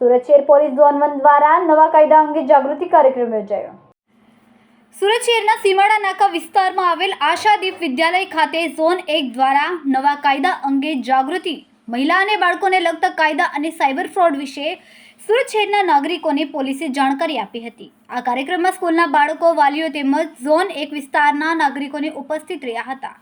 સુરત શહેર police one દ્વારા નવા કાયદા અંગે જાગૃતિ કાર્યક્રમ યોજાયો. સુરત શહેરના સીમાડા નાકા વિસ્તારમાં આવેલ આશાદીપ વિદ્યાલય ખાતે ઝોન એક દ્વારા નવા કાયદા અંગે જાગૃતિ, મહિલા અને બાળકોને લગતા કાયદા અને સાયબર ફ્રોડ વિશે સુરત શહેરના નાગરિકોને પોલીસે જાણકારી આપી હતી. આ કાર્યક્રમમાં સ્કૂલના બાળકો, વાલીઓ તેમજ ઝોન એક વિસ્તારના નાગરિકોને ઉપસ્થિત રહ્યા હતા.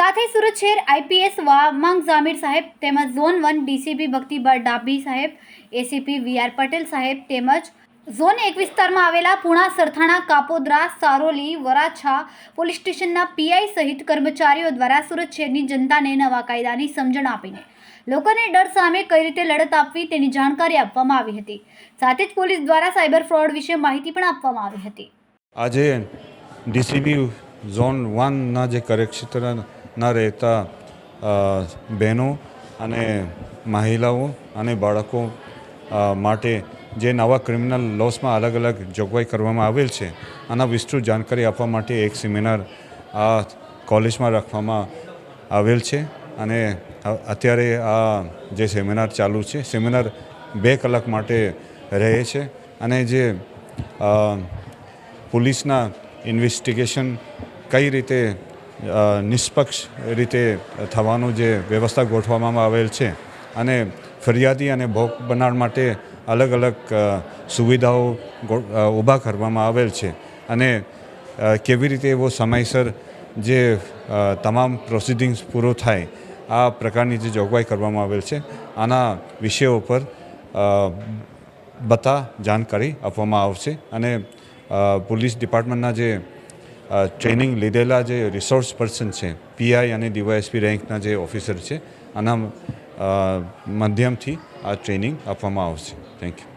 સાથે સુરત શહેર આઈપીએસ વામાંગ ઝામીર સાહેબ તેમજ zone one DCP Bhaktiba Dabhi સાહેબ, એસીપી વી આર પટેલ સાહેબ તેમજ ઝોન એક વિસ્તારમાં આવેલા પુણા સરથાણા કાપોદ્રા સારોલી વરાછા પોલીસ સ્ટેશનના પીઆઈ સહિત કર્મચારીઓ દ્વારા સુરત શહેરની જનતાને નવા કાયદાની સમજણ આપીને લોકોને ડર સામે કઈ રીતે લડત આપવી તેની જાણકારી આપવામાં આવી હતી. સાથે જ પોલીસ દ્વારા સાયબર ફ્રોડ વિશે માહિતી પણ આપવામાં આવી હતી. આજે ડીસીબી ઝોન વનના જે કાર્યક્ષેત્રના રહેતા બહેનો અને મહિલાઓ અને બાળકો માટે જે નવા ક્રિમિનલ લોસમાં અલગ અલગ જોગવાઈ કરવામાં આવેલ છે, આના વિસ્તૃત જાણકારી આપવા માટે એક સેમિનાર આ કોલેજમાં રાખવામાં આવેલ છે અને અત્યારે આ જે સેમિનાર ચાલુ છે સેમિનાર બે કલાક માટે રહે છે અને જે પોલીસના ઇન્વેસ્ટિગેશન કઈ રીતે નિષ્પક્ષ રીતે થવાનું જે વ્યવસ્થા ગોઠવવામાં આવેલ છે અને ફરિયાદી અને ભોગ બનાર માટે અલગ અલગ સુવિધાઓ ઊભા કરવામાં આવેલ છે. અને કેવી રીતે એવો સમયસર જે તમામ પ્રોસિડિંગ્સ પૂરો થાય, આ પ્રકારની જે જોગવાઈ કરવામાં આવેલ છે, આના વિષયો પર બધા જાણકારી આપવામાં આવશે. અને પોલીસ ડિપાર્ટમેન્ટના જે ટ્રેનિંગ લીધેલા જે રિસોર્સ પર્સન છે પીઆઈ અને ડીવાયએસપી રેન્કના જે ઓફિસર છે, આના માધ્યમથી આ ટ્રેનિંગ આપવામાં આવશે. Thank you